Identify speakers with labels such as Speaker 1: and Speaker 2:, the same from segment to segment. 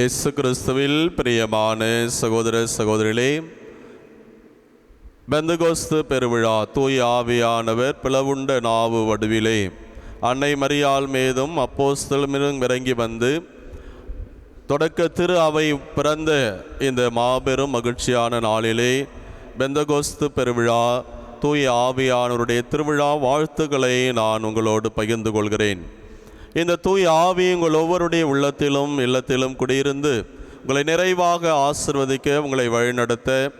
Speaker 1: இயேசு கிறிஸ்துவில் பிரியமான சகோதர சகோதரிகளே பெந்தகோஸ்து பெருவிழா தூய் ஆவியானவர் பிளவுண்ட நாவு வடுவிலே அன்னை மரியால் மீதும் அப்போஸ்தலமிலும் இறங்கி வந்து தொடக்க திரு அவை பிறந்த இந்த மாபெரும் மகிழ்ச்சியான நாளிலே பெந்தகோஸ்து பெருவிழா தூய் ஆவியானவருடைய திருவிழா வாழ்த்துக்களை நான் உங்களோடு பகிர்ந்து கொள்கிறேன். இந்த தூய் ஆவி உங்கள் ஒவ்வொருடைய உள்ளத்திலும் இல்லத்திலும் குடியிருந்து உங்களை நிறைவாக ஆசிர்வதிக்க உங்களை வழிநடத்த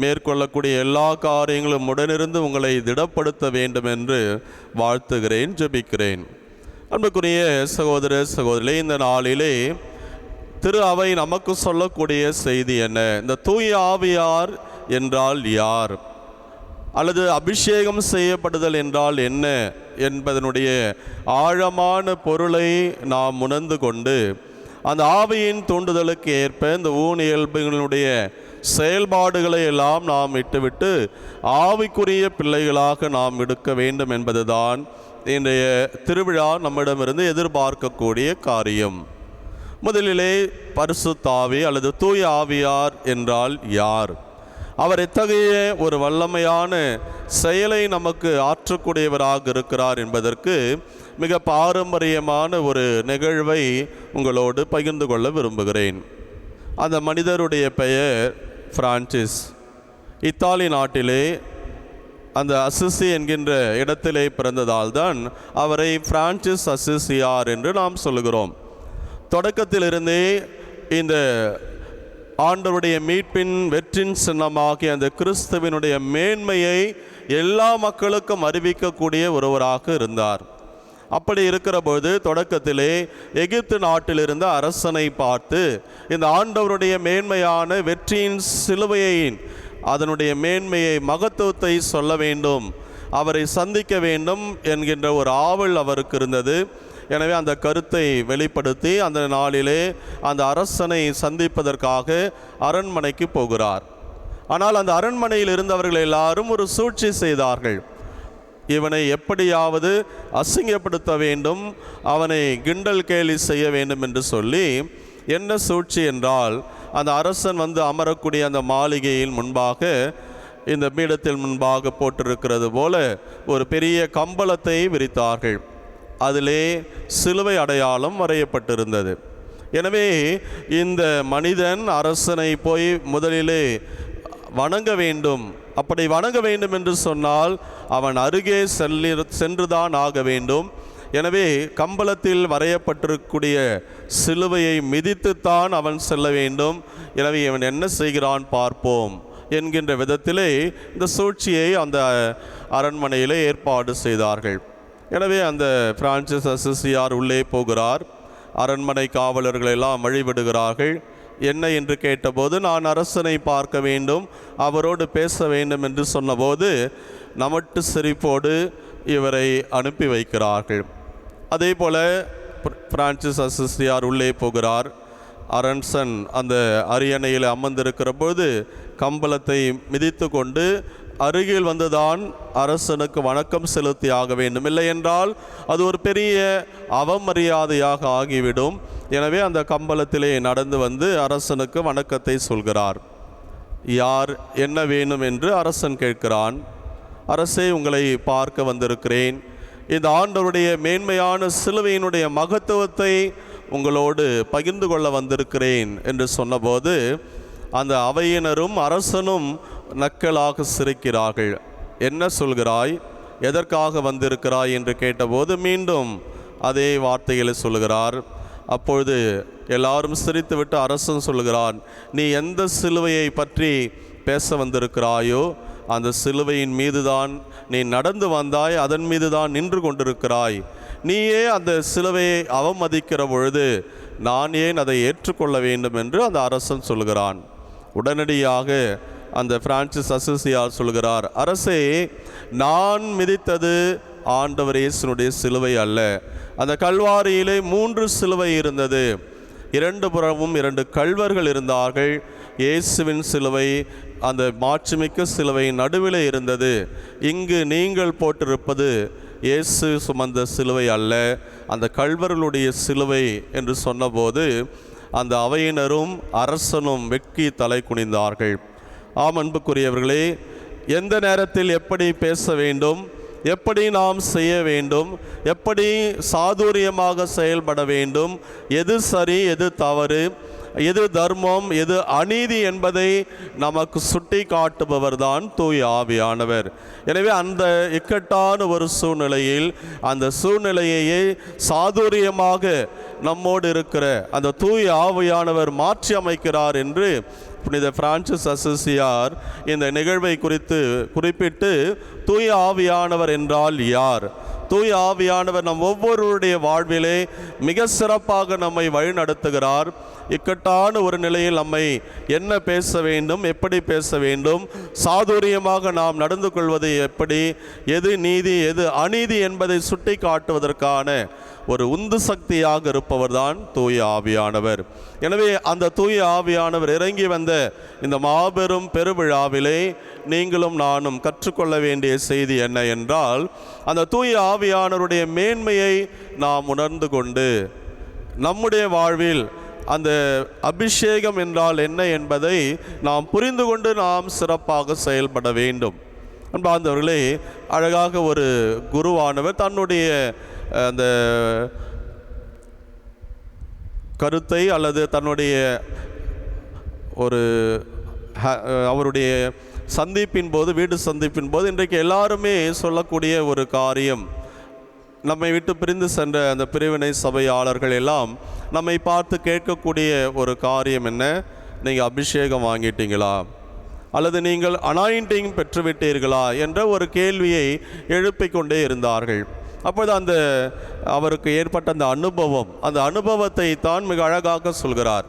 Speaker 1: மேற்கொள்ளக்கூடிய எல்லா காரியங்களும் உடனிருந்து உங்களை திடப்படுத்த வேண்டும் என்று வாழ்த்துகிறேன் ஜெபிக்கிறேன். அன்புக்குரிய சகோதர சகோதரி இந்த நாளிலே திரு அவை நமக்கு சொல்லக்கூடிய செய்தி என்ன? இந்த தூய ஆவியார் என்றால் யார்? அல்லது அபிஷேகம் செய்யப்படுதல் என்றால் என்ன என்பதனுடைய ஆழமான பொருளை நாம் உணர்ந்து கொண்டு அந்த ஆவியின் தூண்டுதலுக்கு ஏற்ப இந்த ஊன் இயல்புகளுடைய செயல்பாடுகளை எல்லாம் நாம் விட்டுவிட்டு ஆவிக்குரிய பிள்ளைகளாக நாம் எடுக்க வேண்டும் என்பதுதான் இன்றைய திருவிழா நம்மிடமிருந்து எதிர்பார்க்கக்கூடிய காரியம். முதலிலே பரிசுத்தாவி அல்லது தூய ஆவியார் என்றால் யார்? அவர் எத்தகைய ஒரு வல்லமையான செயலை நமக்கு ஆற்றக்கூடியவராக இருக்கிறார் என்பதற்கு மிக பாரம்பரியமான ஒரு நிகழ்வை உங்களோடு பகிர்ந்து கொள்ள விரும்புகிறேன். அந்த மனிதருடைய பெயர் பிரான்சிஸ். இத்தாலி நாட்டிலே அந்த அசிசி என்கின்ற இடத்திலே பிறந்ததால் தான் அவரை பிரான்சிஸ் அசிசியார் என்று நாம் சொல்லுகிறோம். தொடக்கத்திலிருந்தே இந்த ஆண்டவருடைய மீட்பின் வெற்றின் சின்னமாகிய அந்த கிறிஸ்துவினுடைய மேன்மையை எல்லா மக்களுக்கும் அறிவிக்கக்கூடிய ஒருவராக இருந்தார். அப்படி இருக்கிற பொழுது தொடக்கத்திலே எகிப்து நாட்டிலிருந்த அரசனை பார்த்து இந்த ஆண்டவருடைய மேன்மையான வெற்றியின் சிலுவையின் அதனுடைய மேன்மையை மகத்துவத்தை சொல்ல வேண்டும் அவரை சந்திக்க வேண்டும் என்கின்ற ஒரு ஆவல் அவருக்கு இருந்தது. எனவே அந்த கருத்தை வெளிப்படுத்தி அந்த நாளிலே அந்த அரசனை சந்திப்பதற்காக அரண்மனைக்கு போகிறார். ஆனால் அந்த அரண்மனையில் இருந்தவர்கள் எல்லாரும் ஒரு சூழ்ச்சி செய்தார்கள். இவனை எப்படியாவது அசிங்கப்படுத்த வேண்டும் அவனை கிண்டல் கேலி செய்ய வேண்டும் என்று சொல்லி என்ன சூழ்ச்சி என்றால் அந்த அரசன் வந்து அமரக்கூடிய அந்த மாளிகையின் முன்பாக இந்த பீடத்தில் முன்பாக போட்டிருக்கிறது போல ஒரு பெரிய கம்பளத்தை விரித்தார்கள். அதிலே சிலுவை அடையாளம் வரையப்பட்டிருந்தது. எனவே இந்த மனிதன் அரசனை போய் முதலிலே வணங்க வேண்டும். அப்படி வணங்க வேண்டும் என்று சொன்னால் அவன் அருகே செல்லி சென்றுதான் ஆக வேண்டும். எனவே கம்பளத்தில் வரையப்பட்டிருக்கக்கூடிய சிலுவையை மிதித்துத்தான் அவன் செல்ல வேண்டும். எனவே இவன் என்ன செய்கிறான் பார்ப்போம் என்கின்ற விதத்திலே இந்த சூழ்ச்சியை அந்த அரண்மனையிலே ஏற்பாடு செய்தார்கள். எனவே அந்த பிரான்சிஸ் அசிஸ்டியார் உள்ளே போகிறார். அரண்மனை காவலர்கள் எல்லாம் வழிவிடுகிறார்கள் என்ன என்று கேட்டபோது நான் அரசனை பார்க்க வேண்டும் அவரோடு பேச வேண்டும் என்று சொன்னபோது நமட்டு சிரிப்போடு இவரை அனுப்பி வைக்கிறார்கள். அதே போல் பிரான்சிஸ் அசிஸ்டியார் உள்ளே போகிறார். அரண்சன் அந்த அரியணையில் அமர்ந்திருக்கிற போது கம்பளத்தை மிதித்து கொண்டு அருகில் வந்துதான் அரசனுக்கு வணக்கம் செலுத்தி ஆக வேண்டும் இல்லை என்றால் அது ஒரு பெரிய அவமரியாதையாக ஆகிவிடும். எனவே அந்த கம்பளத்திலே நடந்து வந்து அரசனுக்கு வணக்கத்தை சொல்கிறார். யார் என்ன வேணும் என்று அரசன் கேட்கிறான். அரசே உங்களை பார்க்க வந்திருக்கிறேன். இந்த ஆண்டவருடைய மேன்மையான சிலுவையினுடைய மகத்துவத்தை உங்களோடு பகிர்ந்து கொள்ள வந்திருக்கிறேன் என்று சொன்னபோது அந்த அவையினரும் அரசனும் நக்கலாக சிரிக்கிறார்கள். என்ன சொல்கிறாய்? எதற்காக வந்திருக்கிறாய்? என்று கேட்டபோது மீண்டும் அதே வார்த்தைகளை சொல்கிறார். அப்பொழுது எல்லாரும் சிரித்துவிட்டு அரசன் சொல்கிறான் நீ எந்த சிலுவையை பற்றி பேச வந்திருக்கிறாயோ அந்த சிலுவையின் மீதுதான் நீ நடந்து வந்தாய் அதன் மீதுதான் நின்று கொண்டிருக்கிறாய். நீயே அந்த சிலுவையை அவமதிக்கிற பொழுது நான் ஏன் அதை ஏற்றுக்கொள்ள வேண்டும்? என்று அந்த அரசன் சொல்கிறான். உடனடியாக அந்த பிரான்சிஸ் அசிசியார் சொல்கிறார் அரசே நான் மிதித்தது ஆண்டவர் இயேசுனுடைய சிலுவை அல்ல. அந்த கல்வாரியிலே மூன்று சிலுவை இருந்தது. இரண்டு புறமும் இரண்டு கல்வர்கள் இருந்தார்கள். இயேசுவின் சிலுவை அந்த மாட்சிமிக்க சிலுவை நடுவில் இருந்தது. இங்கு நீங்கள் போட்டிருப்பது இயேசு சுமந்த சிலுவை அல்ல. அந்த கல்வர்களுடைய சிலுவை என்று சொன்னபோது அந்த அவையினரும் அரசனும் வெட்கி தலை குனிந்தார்கள். ஆம் அன்புக்குரியவர்களே எந்த நேரத்தில் எப்படி பேச வேண்டும் எப்படி நாம் செய்ய வேண்டும் எப்படி சாதுரியமாக செயல்பட வேண்டும் எது சரி எது தவறு எது தர்மம் எது அநீதி என்பதை நமக்கு சுட்டி காட்டுபவர் தான் தூய் ஆவியானவர். எனவே அந்த இக்கட்டான ஒரு சூழ்நிலையில் அந்த சூழ்நிலையையே சாதுரியமாக நம்மோடு இருக்கிற அந்த தூய் ஆவியானவர் மாற்றி அமைக்கிறார் என்று புனித பிரான்சிஸ் அசசியார் இந்த நிகழ்வை குறித்து குறிப்பிட்டு தூய ஆவியானவர் என்றால் யார்? தூய ஆவியானவர் நம் ஒவ்வொருவருடைய வாழ்விலே மிக சிறப்பாக நம்மை வழிநடத்துகிறார். இக்கட்டான ஒரு நிலையில் நம்மை என்ன பேச வேண்டும் எப்படி பேச வேண்டும் சாதுரியமாக நாம் நடந்து கொள்வது எப்படி எது நீதி எது அநீதி என்பதை சுட்டி காட்டுவதற்கான ஒரு உந்து சக்தியாக இருப்பவர் தான் தூய ஆவியானவர். எனவே அந்த தூய ஆவியானவர் இறங்கி வந்த இந்த மாபெரும் பெருவிழாவிலே நீங்களும் நானும் கற்றுக்கொள்ள வேண்டிய செய்தி என்ன என்றால் அந்த தூய ஆவியானவருடைய மேன்மையை நாம் உணர்ந்து கொண்டு நம்முடைய வாழ்வில் அந்த அபிஷேகம் என்றால் என்ன என்பதை நாம் புரிந்து கொண்டு நாம் சிறப்பாக செயல்பட வேண்டும். அன்பார்ந்தவர்களே அழகாக ஒரு குருவானவர் தன்னுடைய அந்த கருத்தை அல்லது தன்னுடைய ஒரு அவருடைய சந்திப்பின் போது வீடு சந்திப்பின் போது இன்றைக்கு எல்லாருமே சொல்லக்கூடிய ஒரு காரியம். நம்மை விட்டு பிரிந்து சென்ற அந்த பிரிவினை சபையாளர்கள் எல்லாம் நம்மை பார்த்து கேட்கக்கூடிய ஒரு காரியம் என்ன? நீங்கள் அபிஷேகம் வாங்கிட்டீங்களா? அல்லது நீங்கள் அனாயிண்டிங் பெற்றுவிட்டீர்களா? என்ற ஒரு கேள்வியை எழுப்பிக்கொண்டே இருந்தார்கள். அப்போது அந்த அவருக்கு ஏற்பட்ட அந்த அனுபவம் அந்த அனுபவத்தை தான் மிக அழகாக சொல்கிறார்.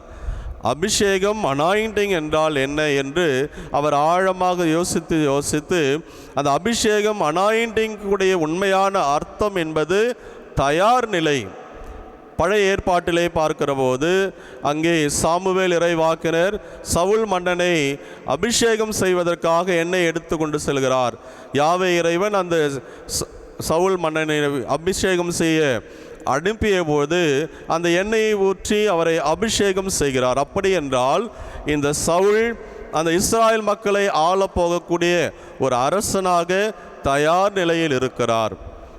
Speaker 1: அபிஷேகம் அனாயிண்டிங் என்றால் என்ன? என்று அவர் ஆழமாக யோசித்து யோசித்து அந்த அபிஷேகம் அனாயிண்டிங்குடைய உண்மையான அர்த்தம் என்பது தயார் நிலை. பழைய ஏற்பாட்டிலே பார்க்கிற போது அங்கே சாமுவேல் இறைவாக்கினர் சவுல் மன்னனை அபிஷேகம் செய்வதற்காக என்னை எடுத்து கொண்டு செல்கிறார். யாவே இறைவன் அந்த சவுல் மன்னனை அபிஷேகம் செய்ய அனுப்பிய போது அந்த எண்ணெயை ஊற்றி அவரை அபிஷேகம் செய்கிறார். அப்படி என்றால் இந்த சவுல் அந்த இஸ்ராயல் மக்களை ஆளப் போகக்கூடிய ஒரு அரசனாக தயார் நிலையில் இருக்கிறார்.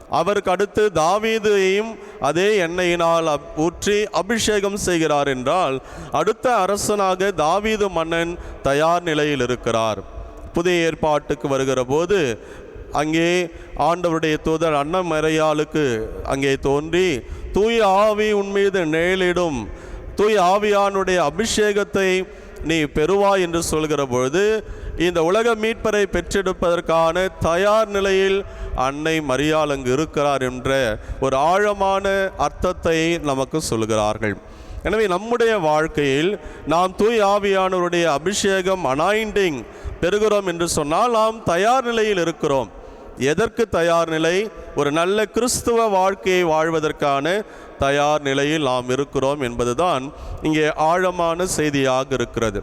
Speaker 1: அவருக்கு அடுத்து தாவீதையும் அதே எண்ணெயினால் அப்- ஊற்றி அபிஷேகம் செய்கிறார் என்றால் அடுத்த அரசனாக தாவீது மன்னன் தயார் நிலையில் இருக்கிறார். புதிய ஏற்பாட்டுக்கு வருகிற போது அங்கே ஆண்டவருடைய தூதர் அன்னமறையாளுக்கு அங்கே தோன்றி தூய ஆவி உன் மீது நிழலிடும் தூய ஆவியானுடைய அபிஷேகத்தை நீ பெறுவாய் என்று சொல்கிற பொழுது இந்த உலக மீட்பரை பெற்றெடுப்பதற்கான தயார் நிலையில் அன்னை மரியாள் அங்கு இருக்கிறார் என்ற ஒரு ஆழமான அர்த்தத்தை நமக்கு சொல்கிறார்கள். எனவே நம்முடைய வாழ்க்கையில் நாம் தூய் ஆவியானவருடைய அபிஷேகம் அனாயிண்டிங் பெறுகிறோம் என்று சொன்னால் நாம் தயார் நிலையில் இருக்கிறோம். எதற்கு தயார் நிலை? ஒரு நல்ல கிறிஸ்துவ வாழ்க்கையை வாழ்வதற்கான தயார் நிலையில் நாம் இருக்கிறோம் என்பதுதான் இங்கே ஆழமான செய்தியாக இருக்கிறது.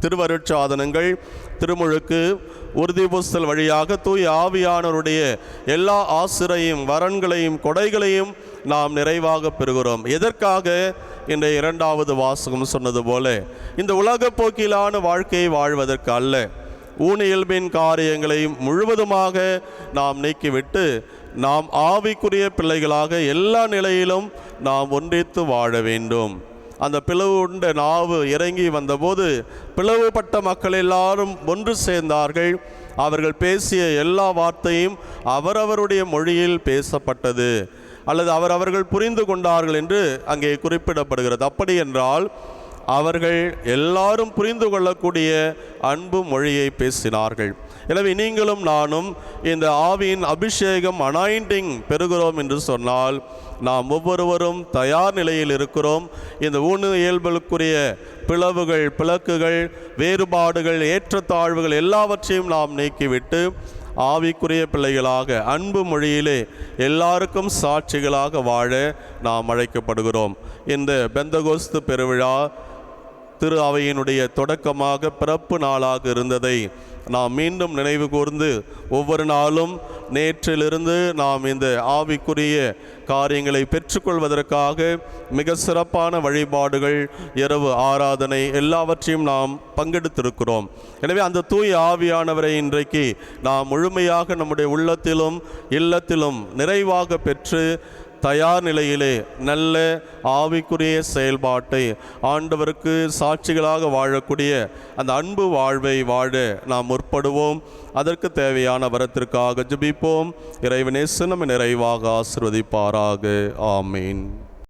Speaker 1: திருவருட்சாதனங்கள் திருமுழுக்கு உறுதி புஸ்தல் வழியாக தூய் ஆவியானவருடைய எல்லா ஆசிரையும் வரன்களையும் கொடைகளையும் நாம் நிறைவாக பெறுகிறோம். எதற்காக? இன்றைய இரண்டாவது வாசகம் சொன்னது போல இந்த உலக போக்கிலான வாழ்க்கையை வாழ்வதற்கு அல்ல. ஊனியல்பின் காரியங்களை முழுவதுமாக நாம் நீக்கிவிட்டு நாம் ஆவிக்குரிய பிள்ளைகளாக எல்லா நிலையிலும் நாம் ஒன்றித்து வாழ வேண்டும். அந்த பிளவு உண்ட நாவு இறங்கி வந்தபோது பிளவுபட்ட மக்கள் எல்லாரும் ஒன்று சேர்ந்தார்கள். அவர்கள் பேசிய எல்லா வார்த்தையும் அவரவருடைய மொழியில் பேசப்பட்டது. அல்லது அவரவர்கள் புரிந்து கொண்டார்கள் என்று அங்கே குறிப்பிடப்படுகிறது. அப்படி என்றால் அவர்கள் எல்லாரும் புரிந்து கொள்ளக்கூடிய அன்பு மொழியை பேசினார்கள். எனவே நீங்களும் நானும் இந்த ஆவியின் அபிஷேகம் அனாயிண்டிங் பெறுகிறோம் என்று சொன்னால் நாம் ஒவ்வொருவரும் தயார் நிலையில் இருக்கிறோம். இந்த ஊனு இயல்புகளுக்குரிய பிளவுகள் பிளக்குகள் வேறுபாடுகள் ஏற்றத்தாழ்வுகள் எல்லாவற்றையும் நாம் நீக்கிவிட்டு ஆவிக்குரிய பிள்ளைகளாக அன்பு மொழியிலே எல்லாருக்கும் சாட்சிகளாக வாழ நாம் அழைக்கப்படுகிறோம். இந்த பெந்தகோஸ்து பெருவிழா திரு அவையினுடைய தொடக்கமாக பிறப்பு நாளாக இருந்ததை நாம் மீண்டும் நினைவு கூர்ந்து ஒவ்வொரு நாளும் நேற்றிலிருந்து நாம் இந்த ஆவிக்குரிய காரியங்களை பெற்றுக்கொள்வதற்காக மிக சிறப்பான வழிபாடுகள் இரவு ஆராதனை எல்லாவற்றையும் நாம் பங்கெடுத்திருக்கிறோம். எனவே அந்த தூய ஆவியானவரை இன்றைக்கு நாம் முழுமையாக நம்முடைய உள்ளத்திலும் இல்லத்திலும் நிறைவாக பெற்று தயார் நிலையிலே நல்ல ஆவிக்குரிய செயல்பாட்டை ஆண்டவருக்கு சாட்சிகளாக வாழக்கூடிய அந்த அன்பு வாழ்வை வாழ நாம் முற்படுவோம். அதற்கு தேவையான வரத்திற்காக ஜபிப்போம். இறைவனே சினம் நிறைவாக ஆசிர்வதிப்பாராக. ஆமீன்.